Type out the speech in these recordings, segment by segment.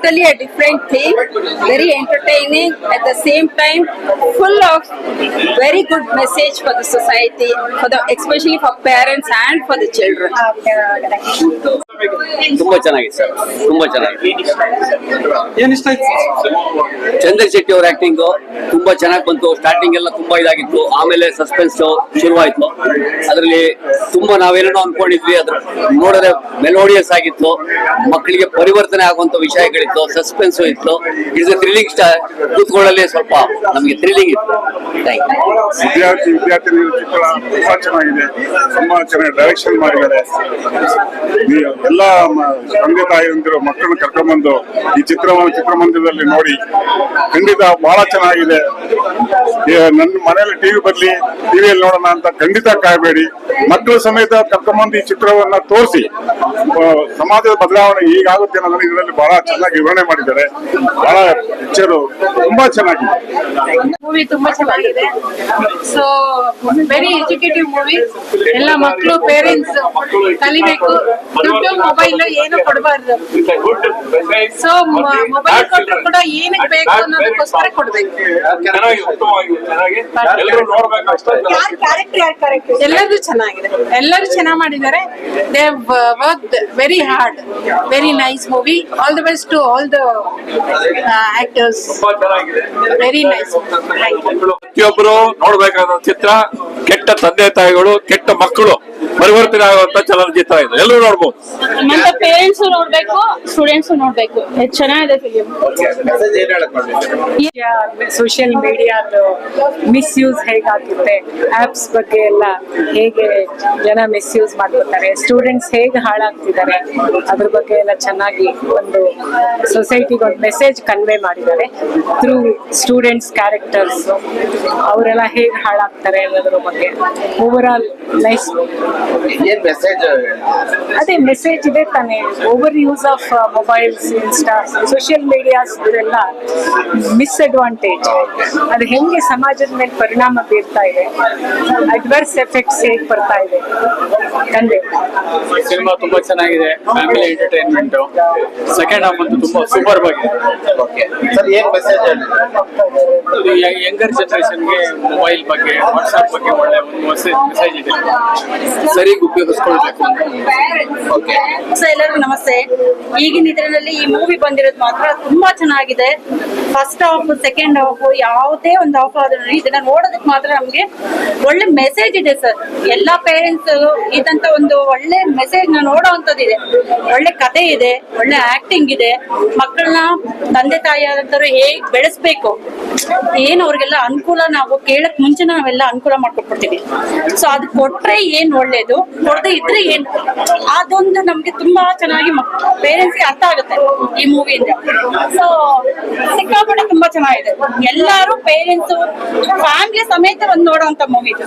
totally a different thing. Very entertaining. At the same time, full of very good message for the society, for the especially for parents and for the children. ತುಂಬಾ ಚೆನ್ನಾಗಿದೆ sir. ತುಂಬಾ ಚೆನ್ನಾಗಿದೆ. ಏನ್ ಇಷ್ಟ ಆಯ್ತು? ಚಂದ್ರಶ್ ಶೆಟ್ಟಿ ಅವ್ರ acting ತುಂಬಾ ಚೆನ್ನಾಗಿ ಬಂತು. ಸ್ಟಾರ್ಟಿಂಗ್ ಎಲ್ಲ ತುಂಬಾ ಇದಾಗಿತ್ತು. ಆಮೇಲೆ ಸಸ್ಪೆನ್ಸ್ ಶುರುವಾಯ್ತು. ಅದರಲ್ಲಿ ತುಂಬಾ ನಾವೇನೋ ಅನ್ಕೊಂಡಿದ್ವಿ. ಅದ್ರ ನೋಡಿದ್ರೆ ಮೆಲೋಡಿಯಸ್ ಆಗಿತ್ತು. ಮಕ್ಕಳಿಗೆ ಪರಿವರ್ತನೆ ಆಗುವಂತ ವಿಷಯಗಳಿತ್ತು. ಸಸ್ಪೆನ್ಸ್ ಇತ್ತು. ಇಟ್ಸ್ ಥ್ರಿಲ್ಲಿಂಗ್ ಸ್ಟಾರ್ ಕೂತ್ಕೊಳ್ಳಲ್ಲಿ ಸ್ವಲ್ಪ ನಮಗೆ ಥ್ರಿಲ್ಲಿಂಗ್ ಇತ್ತು. ಥ್ಯಾಂಕ್ ವಿದ್ಯಾರ್ಥಿ ವಿದ್ಯಾರ್ಥಿನಿಯರ ಚಿತ್ರ ತುಂಬಾ ಚೆನ್ನಾಗಿದೆ. ತುಂಬಾ ಚೆನ್ನಾಗಿ ಡೈರೆಕ್ಷನ್ ಮಾಡಿದ್ದಾರೆ. ಎಲ್ಲ ತಂದೆ ತಾಯಿಯಂದಿರು ಮಕ್ಕಳನ್ನ ಕರ್ಕೊಂಡ್ಬಂದು ಈ ಚಿತ್ರವನ್ನು ಚಿತ್ರಮಂದಿರದಲ್ಲಿ ನೋಡಿ, ಖಂಡಿತ ಬಹಳ ಚೆನ್ನಾಗಿದೆ. ನನ್ನ ಮನೆಯಲ್ಲಿ ಟಿವಿ ಬರ್ಲಿ ಟಿವಿಯಲ್ಲಿ ನೋಡೋಣ ಅಂತ ಖಂಡಿತ ಕಾಯಬೇಡಿ. ಮಕ್ಕಳು ಸಮೇತ ಕರ್ಕೊಂಡ್ಬಂದು ಈ ಚಿತ್ರವನ್ನ ತೋರಿಸಿ. ಸಮಾಜದ ಬದಲಾವಣೆ ಹೀಗಾಗುತ್ತೆ ಅನ್ನೋದನ್ನ ಇದರಲ್ಲಿ ಬಹಳ ಚೆನ್ನಾಗಿ ವಿವರಣೆ ಮಾಡಿದ್ದಾರೆ. ಬಹಳ ಪಿಕ್ಚರ್ ತುಂಬಾ ಚೆನ್ನಾಗಿದೆ. ಮೂವಿ ತುಂಬಾ ಚೆನ್ನಾಗಿದೆ. ಸೊ ವೆರಿ ಎಜುಕೇಟಿವ್ ಮೂವಿ ಎಲ್ಲ ಮಕ್ಕಳು ಪೇರೆಂಟ್ಸ್ ಕಲಿಬೇಕು. ದುಡ್ಡು ಮೊಬೈಲ್ ಏನು ಕೊಡಬಾರ್ದು. ಸೊ ಮೊಬೈಲ್ ಕೊಟ್ಟರು ಕೂಡ ಏನಕ್ಕೆ ಬೇಕು ಅನ್ನೋದಕ್ಕೋಸ್ಕರ ಕೊಡ್ಬೇಕು. ಎಲ್ಲರೂ ಚೆನ್ನಾಗಿದೆ. ಎಲ್ಲರೂ ಚೆನ್ನಾಗಿ ಮಾಡಿದ್ದಾರೆ. They work very hard very nice movie all the best to all the actors ತುಂಬಾ ಚೆನ್ನಾಗಿದೆ ವೆರಿ ನೈಸ್ ಪ್ರತಿಯೊಬ್ಬರು ನೋಡ್ಬೇಕಾದ ಚಿತ್ರ, ಕೆಟ್ಟ ತಂದೆ ತಾಯಿಗಳು, ಕೆಟ್ಟ ಮಕ್ಕಳು. ಪರಿವರ್ತನೆ ಆಗುವಂತ ಚಲನಚಿತ್ರ ಇದೆ. ಎಲ್ಲರೂ ನೋಡ್ಬೋದು. ನಮ್ಮ ಪೇರೆಂಟ್ಸ್ ನೋಡ್ಬೇಕು ಸ್ಟೂಡೆಂಟ್ಸ್ ನೋಡ್ಬೇಕು. ಚೆನ್ನಾಗಿದೆ ಫಿಲಿಂ ಸೋಷಿಯಲ್ ಮೀಡಿಯಾದ ಮಿಸ್ಯೂಸ್ ಹೇಗಾಗುತ್ತೆ ಆಪ್ಸ್ ಬಗ್ಗೆ ಎಲ್ಲ ಹೇಗೆ ಜನ ಮಿಸ್ಯೂಸ್ ಮಾಡ್ಕೊತಾರೆ ಸ್ಟೂಡೆಂಟ್ಸ್ ಹೇಗೆ ಹಾಳಾಗ್ತಿದ್ದಾರೆ ಅದ್ರ ಬಗ್ಗೆ ಎಲ್ಲ ಚೆನ್ನಾಗಿ ಒಂದು ಸೊಸೈಟಿಗೆ ಒಂದು ಮೆಸೇಜ್ ಕನ್ವೆ ಮಾಡಿದ್ದಾರೆ ಥ್ರೂ ಸ್ಟೂಡೆಂಟ್ಸ್ ಕ್ಯಾರೆಕ್ಟರ್ಸ್ ಅವರೆಲ್ಲ ಹೇಗೆ ಹಾಳಾಗ್ತಾರೆ ಅನ್ನೋದ್ರ ಬಗ್ಗೆ ಓವರ್ ಆಲ್ ನೈಸ್ ಏನ್ ಮೆಸೇಜ್ ಅದೇ ಮೆಸೇಜ್ ಇದೆ ತಾನೆ. Over use of mobiles Insta social medias ಇದೆಲ್ಲ ಮಿಸ್ಅಡ್ವಾಂಟೇಜ್ ಅದು ಹೆಂಗೆ ಸಮಾಜದ ಮೇಲೆ ಪರಿಣಾಮ ಬೀರ್ತಾ ಇದೆ. ಅಡ್ವರ್ಸ್ ಎಫೆಕ್ಟ್ಸ್ ಹೇಗೆ ಬರ್ತಾ ಇದೆ? ತಂದೆ. ಸಿನಿಮಾ ತುಂಬಾ ಚೆನ್ನಾಗಿದೆ. ಫ್ಯಾಮಿಲಿ ಎಂಟರ್ಟೈನ್ಮೆಂಟ್ ಸೆಕೆಂಡ್ ಹಾಫ್ ಅಂತೂ ತುಂಬಾ ಸೂಪರ್ ಆಗಿದೆ. ಓಕೆ ಸರ್ ಏನ್ ಮೆಸೇಜ್ ಯಂಗರ್ ಜನರೇಷನ್ಗೆ ಮೊಬೈಲ್ ಬಗ್ಗೆ ವಾಟ್ಸ್ಆಪ್ ಬಗ್ಗೆ ಒಳ್ಳೆ ಮೆಸೇಜ್ ಇದೆ. ಸರಿಗೆ ಉಪಯೋಗಿಸ್ಕೊಳ್ಬೇಕು. ಅಂತ ಓಕೆ ಸೊ ಎಲ್ಲರಿಗೂ ನಮಸ್ತೆ. ಈಗಿನ ಇದರಲ್ಲಿ ಈ ಮೂವಿ ಬಂದಿರೋದು ಮಾತ್ರ ತುಂಬಾ ಚೆನ್ನಾಗಿದೆ. ಫಸ್ಟ್ ಹಾಫ್ ಸೆಕೆಂಡ್ ಹಾಫ್ ಯಾವುದೇ ಒಂದು ಹಾಫ್ ಆದ್ರೂ ಇದನ್ನ ನೋಡೋದಕ್ಕೆ ಮಾತ್ರ ನಮ್ಗೆ ಒಳ್ಳೆ ಮೆಸೇಜ್ ಇದೆ ಸರ್ ಎಲ್ಲಾ ಪೇರೆಂಟ್ಸ್ ಇದಂತ ಒಂದು ಒಳ್ಳೆ ಮೆಸೇಜ್ನ ನೋಡೋವಂಥದ್ದಿದೆ ಒಳ್ಳೆ ಕತೆ ಇದೆ, ಒಳ್ಳೆ ಆಕ್ಟಿಂಗ್ ಇದೆ. ಮಕ್ಕಳನ್ನ ತಂದೆ ತಾಯಿ ಆದಂತವ್ರು ಹೇಗ್ ಬೆಳೆಸ್ಬೇಕು? ಏನ್ ಅವ್ರಿಗೆಲ್ಲ ಅನುಕೂಲ ನಾವು ಕೇಳಕ್ ಮುಂಚೆ ನಾವೆಲ್ಲ ಅನುಕೂಲ ಮಾಡ್ಕೊಟ್ಬಿಡ್ತೀವಿ. ಸೊ ಅದು ಕೊಟ್ರೆ ಏನ್ ಒಳ್ಳೇದು? ಕೊಡದೆ ಇದ್ರೆ ಏನ್? ಅದೊಂದು ನಮ್ಗೆ ತುಂಬಾ ಚೆನ್ನಾಗಿ ಪೇರೆಂಟ್ಸ್ಗೆ ಅರ್ಥ ಆಗುತ್ತೆ ಈ ಮೂವಿಯಿಂದ ಸೊ ಸಿಕ್ಕಾಪಟ್ಟೆ ತುಂಬಾ ಚೆನ್ನಾಗಿದೆ. ಎಲ್ಲಾರು ಪೇರೆಂಟ್ಸ್ ಫ್ಯಾಮಿಲಿ ಸಮೇತ ಬಂದು ನೋಡುವಂತ ಮೂವಿ ಇದು.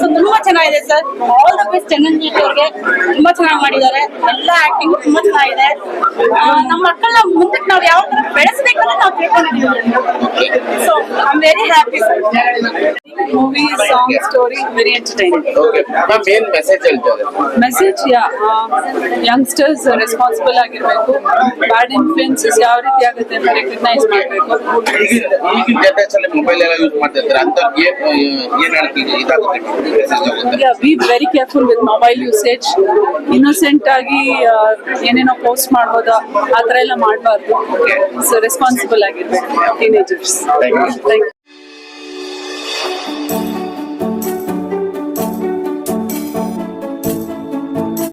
ಸೊ ತುಂಬಾ ಚೆನ್ನಾಗಿದೆ sir. All the best Chandan ಅವ್ರಿಗೆ. ತುಂಬಾ ಚೆನ್ನಾಗಿ ಮಾಡಿದ್ದಾರೆ. ಎಲ್ಲ ಆಕ್ಟಿಂಗ್ ತುಂಬಾ ಚೆನ್ನಾಗಿದೆ. ನಮ್ಮ ಮಕ್ಕಳನ್ನ ಮುಂದಕ್ಕೆ ನಾವು ಯಾವ ತರ ಬೆಳೆಸಬೇಕಂತ ನಾವು ತಿಳ್ಕೊಂಡಿದ್ದೀವಿ. So I am very happy sir movie song story very entertaining okay ma'am ಏನ್ ಮೆಸೇಜ್ ಯಂಗ್ಸ್ಟರ್ಸ್ ರೆಸ್ಪಾನ್ಸಿಬಲ್ ಆಗಿರ್ಬೇಕು. ಬ್ಯಾಡ್ ಇನ್ಫ್ಲುಯೆನ್ಸಸ್ ಯಾವ ರೀತಿ ಆಗುತ್ತೆ ಅಂತ ರೆಕಗ್ನೈಸ್ ಮಾಡಬೇಕು. ಈಗಿನ ಈಗಿನ ಜನರೇಷನ್ ಮೊಬೈಲ್ ಎಲ್ಲ ಯೂಸ್ ಮಾಡ್ತಿರ್ತಾರೆ? ಅಂತ ಏನ್ ಏನ್ ಹೇಳ್ತೀವಿ ಇದಾಗುತ್ತೆ. ಮೆಸೇಜ್ ಆಗುತ್ತೆ. Be very careful with mobile usage innocent ಆಗಿ ಏನೇನೋ ಪೋಸ್ಟ್ ಮಾಡ್ಬೋದಾ ಆ ಥರ ಎಲ್ಲ ಮಾಡಬಾರ್ದು. ಸೊ ರೆಸ್ಪಾನ್ಸಿಬಲ್ ಆಗಿರ್ಬೇಕು teenagers thank you Thank you.